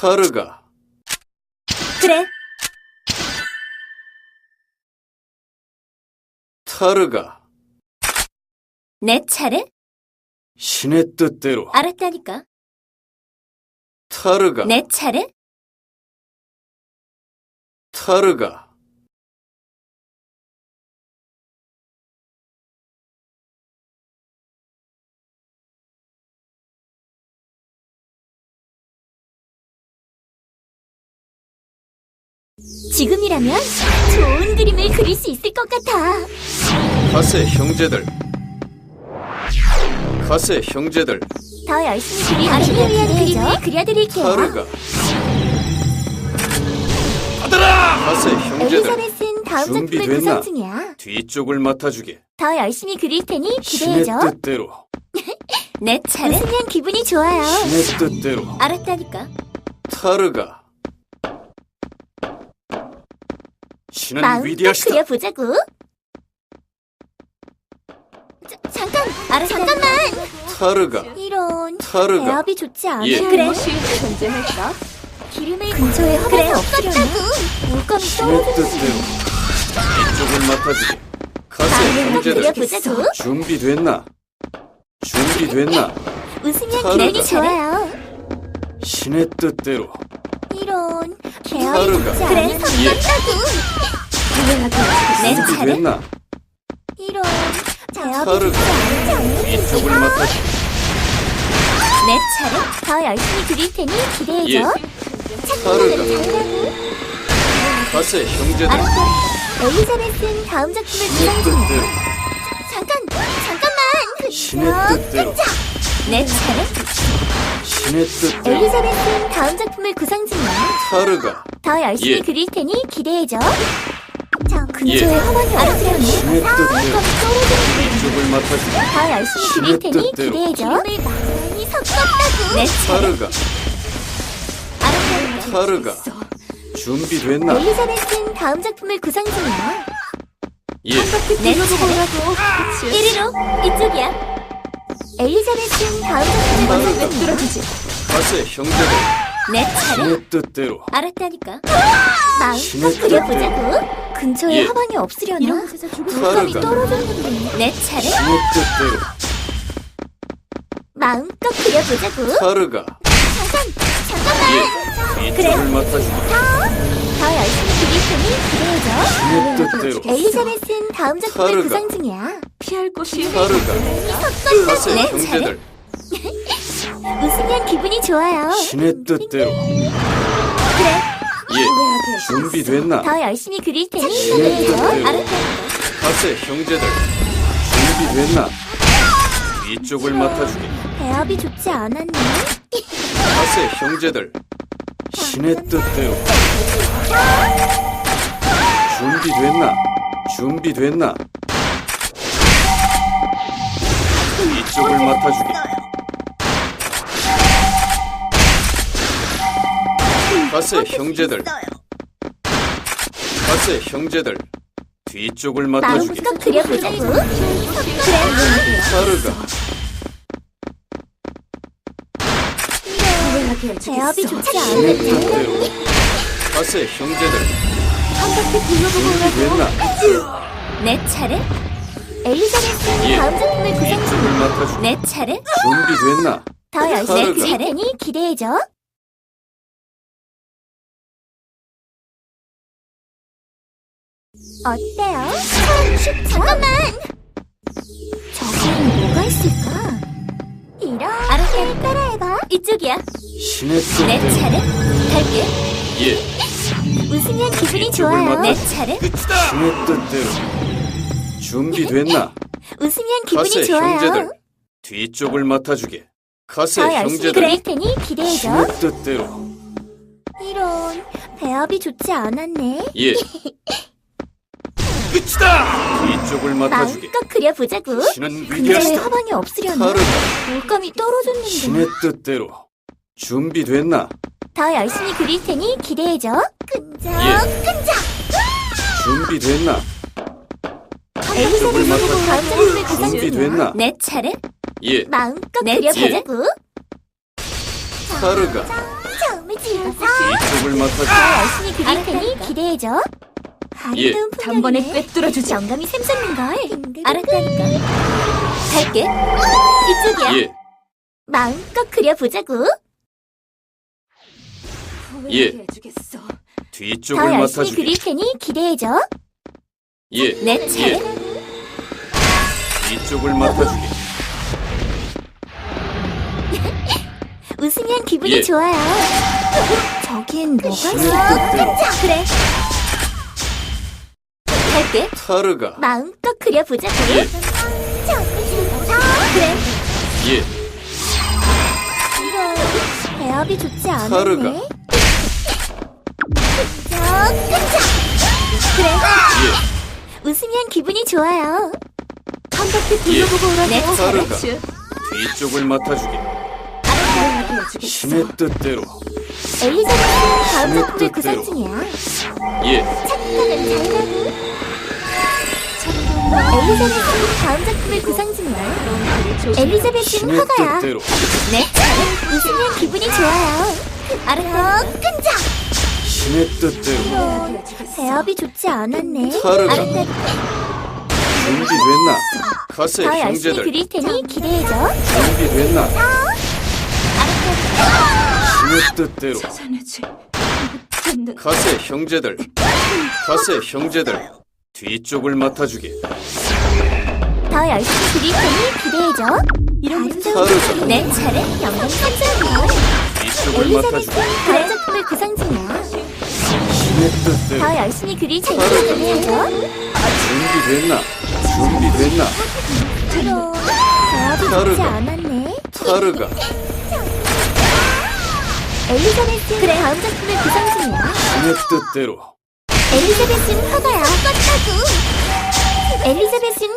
타르가 그래, 타르가 내 차례? 신의 뜻대로 알았다니까. 타르가 내 차례? 타르가 지금이라면 좋은 그림을 그릴 수 있을 것 같아. 가세 형제들 가세 형제들 더 열심히 당신을 위한 그림을 그려드릴게요. 타르가 받아라 가세 형제들 엘리자베스는 다음 작품을 준비됐나? 구성 중이야. 뒤쪽을 맡아주게 더 열심히 그릴 테니 신의 기대해줘. 뜻대로 내 차례? 웃으면 기분이 좋아요. 신의 뜻대로 알았다니까. 타르가 신은 마음껏 위대하시다 그려보자고. 자, 잠깐, 알아 잠깐만. 타르가 이런 타르가 배합이 좋지 않아. 예. 그래. 존재할까? 기름을 근처에 허가가 없으려나? 물감이. 뜻대로 뒤쪽을 맡아주게 가세 마음껏 형제들 그려보자고. 준비됐나 준비됐나 웃으면 타르가. 기분이 좋아요. 신의 뜻대로 이런 배합이 타르가. 좋지 그래, 않아. 성공다고. 내 차례? 이런 배합이 타르가. 좋지 않아. 뒤쪽을 맡아주게 내 차례? 더 열심히 그릴 테니 예 기대해줘. 타르가 잘하고. 가세 형제들 알았어. 엘리자베스는 다음 작품을 구상 중이야. 뜻대로 잠깐, 잠깐만. 신의 뜻대로 내 차례? 신의 뜻대로 엘리자베스는 다음 작품을 구상 중이야. 타르가 더 열심히 예. 그릴 테니 기대해줘. 저 예. 근처에 신의 뜻대로 떨어지는 맡아주게 더 열심히 신의 그릴 테니 뜻대로. 기대해줘. 기름을 많이 섞었다고. 내 차례. 타르가. 타르가 준비됐나 엘리자베스는 다음 작품을 구상 중이야. 예 내 차례. 이리로 이쪽이야. 엘리자베스는 다음. 구상 중이야. 뚫어주지. 가세 형제들 내 차례. 신의 뜻대로 알았다니까. 마음껏 그려보자고. 근처에 예. 허방이 없으려나? 타르가. 물감이 떨어졌는데. 내 차례. 신의 뜻대로 마음껏 그려보자고. 타르가 잠깐, 잠깐만. 예 뒤쪽을 맡아주게 더 열심히 그릴 테니 기대해줘. 엘리자베스는 다음 작품을 타르가. 구상 중이야. 피할 곳이 타르가 가세 내 형제들 웃으면 기분이 좋아요. 신의 뜻대로 그래, 예 준비됐나 더 열심히 그릴 테니 기대해줘. 알았다니까. 가세 형제들 준비됐나 뒤쪽을 맡아주게 배합이 좋지 않았네. 가세 형제들 신의 뜻대로 준비됐나? 준비됐나? 이쪽을 맡아주게. 가세 형제들. 가세 형제들. 뒤쪽을 맡아주게. 마음껏 그려보자고. 그래, 타르가 배합이 좋지 신의 않았네. 뜻대로 가세 형제들 한 바퀴 둘러보고 준비됐나 내 차례? 엘리자베스는 예. 다음 작품을 구상 뒤쪽을 중이야. 맡아주게 내 차례? 준비됐나 더 열심히. 그릴 테니 기대해줘. 어때요? 슉, 잠깐만! 저기엔 뭐가 있을까? 이런 알았다니 따라해봐. 이쪽이야. 신의 내 차례? 갈게. 예 웃으면 기분이 좋아요. 맡아. 내 차례? 신의 뜻대로 준비됐나 웃으면 기분이 좋아요. 형제들 뒤쪽을 맡아주게 가세 더 열심히 형제들 그릴 테니 기대해줘. 신의 뜻대로 이런 배합이 좋지 않았네. 예 끝이다 뒤쪽을 맡아주게 마음껏 그려보자고. 신은 위대하시다 허방이 없으려나? 물감이 떨어졌는데. 신의 뜻대로 준비됐나 더 열심히 그릴 테니 기대해줘. 끈적, 예. 끈적. 준비됐나 맡아주게. 보고 구상 중이야. 준비됐나 내 차례? 예 마음껏 예. 그려보자고. 타르가 처음에 재미지가 뒤쪽을 맡아주게. 더 열심히 그릴 테니 기대해줘. 예. 아름다운 단번에 풍경이네. 꿰뚫어 주지. 영감이 샘솟는 걸. 알았다니까. 갈게. 이쪽이야. 예, 마음껏 그려보자고. 예. 해주겠어. 뒤쪽을 더 열심히 맡아주게. 그릴 테니 기대해줘. 예, 내 차례. 예. 뒤쪽을 맡아주게. 웃으면 기분이 예. 좋아요. 저긴 뭐가 있어? 그래. 갈게. 타르가. 마음껏 그려보자고. 예, 그래. 예. 이런 배합이 좋지 않았네. 타르가. 저 끈적. 그래. 예, 웃으면 기분이 좋아요. 한 바퀴 예. 둘러보고 오라고. 슈. 뒤쪽을 맡아주게. 해주겠어. 신의 뜻대로. 엘리자베스는 다음 신의 작품을 구상 뜻대로. 중이야. 예, 착각은 잘 가고. 엘리자베스는 다음 작품을 구상 중이야. 엘리자베스는 신의 화가야. 뜻대로. 네. 웃으면 기분이 좋아요. 알았어. 끈적. 신의 뜻대로. 배합이 좋지 않았네. 타르가. 알았다니까. 준비 됐나? 가세 더 열심히 형제들. 그릴 테니 기대해줘. 준비 됐나? 알았다니까. 신의 뜻대로. 찾아내지. 못했는 가세 형제들. 가세 형제들. 뒤쪽을 맡아주게. 더 열심히 그릴 테니 기대해줘. 이런 타르가. 내 차례 영감 선정이야. 뒤쪽을 맡아주게. 엘리자베스는 다음 작품을 구상 중이야. 뜻대로. 더 열심히 그릴 테니 기대해줘. 준비됐나? 준비됐나? 그럼 배합이 좋지 타르가. 않았네. 타르가. 엘리자베스는 그래. 다음 작품을 구상 중이야. 신의 뜻대로. 엘리자베스는 화가야. 똑같다고. 엘리자베스는